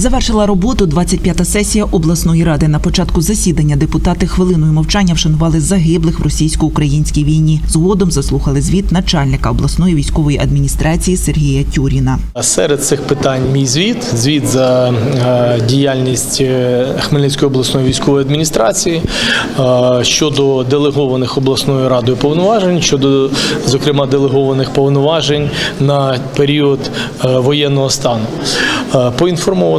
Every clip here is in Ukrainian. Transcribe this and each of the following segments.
Завершила роботу 25-та сесія обласної ради. На початку засідання депутати хвилиною мовчання вшанували загиблих в російсько-українській війні. Згодом заслухали звіт начальника обласної військової адміністрації Сергія Тюріна. Серед цих питань мій звіт, звіт за е, діяльність е, Хмельницької обласної військової адміністрації е, щодо делегованих обласною радою повноважень, щодо зокрема делегованих повноважень на період воєнного стану. Е,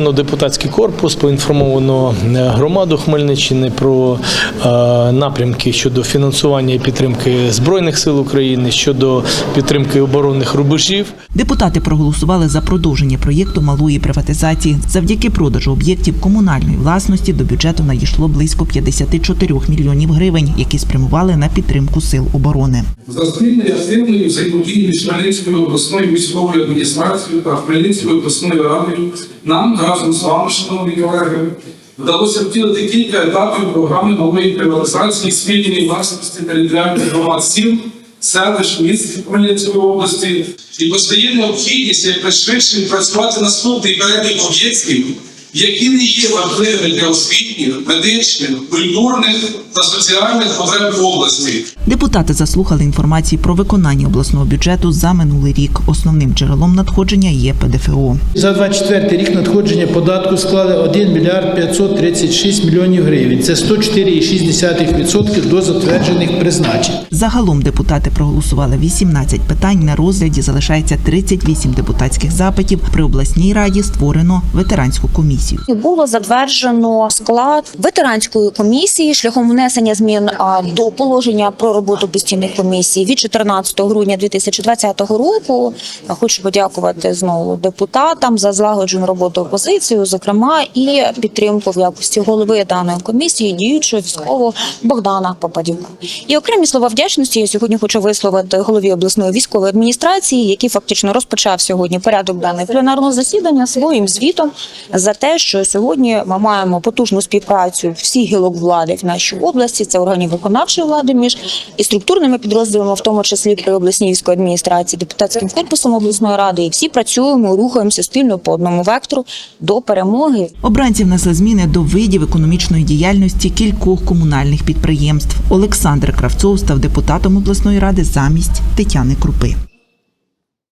Поінформовано депутатський корпус, поінформовано е, громаду Хмельниччини про е, напрямки щодо фінансування і підтримки збройних сил України, щодо підтримки оборонних рубежів. Депутати проголосували за продовження проєкту малої приватизації. Завдяки продажу об'єктів комунальної власності до бюджету надійшло близько 54 мільйонів гривень, які спрямували на підтримку сил оборони. За спільної активної взаємодії між Хмельницькою обласною військовою адміністрацією та Хмельницькою обласною радою нам разом з вами, шановні колеги, вдалося втілити кілька етапів програми нової приватизації спільної власності територіальних громад сіл, селищ, міст Хмельницької області. І постає необхідність як пришвидше працювати наступний перелік об'єктів, які не є важливими для освітніх, медичних, культурних та соціальних потреб області. Депутати заслухали інформації про виконання обласного бюджету за минулий рік. Основним джерелом надходження є ПДФО. За 24 рік надходження податку склали 1 мільярд 536 мільйонів гривень. Це 104,6% до затверджених призначень. Загалом депутати проголосували 18 питань. На розгляді залишається 38 депутатських запитів. При обласній раді створено ветеранську комісію. Було затверджено склад ветеранської комісії шляхом внесення змін до положення про роботу постійних комісій від 14 грудня 2020 року. Хочу подякувати знову депутатам за злагоджену роботу опозицію, зокрема і підтримку в якості голови даної комісії діючого військового Богдана Попадюка. І окремі слова вдячності я сьогодні хочу висловити голові обласної військової адміністрації, який фактично розпочав сьогодні порядок даного пленарного засідання своїм звітом за те, що сьогодні ми маємо потужну співпрацю всіх гілок влади в нашій області. Це органів виконавчої влади між і структурними підрозділами, в тому числі при обласній військовій адміністрації, депутатським корпусом обласної ради. І всі працюємо, рухаємося спільно по одному вектору до перемоги. Обранці внесли зміни до видів економічної діяльності кількох комунальних підприємств. Олександр Кравцов став депутатом обласної ради замість Тетяни Крупи.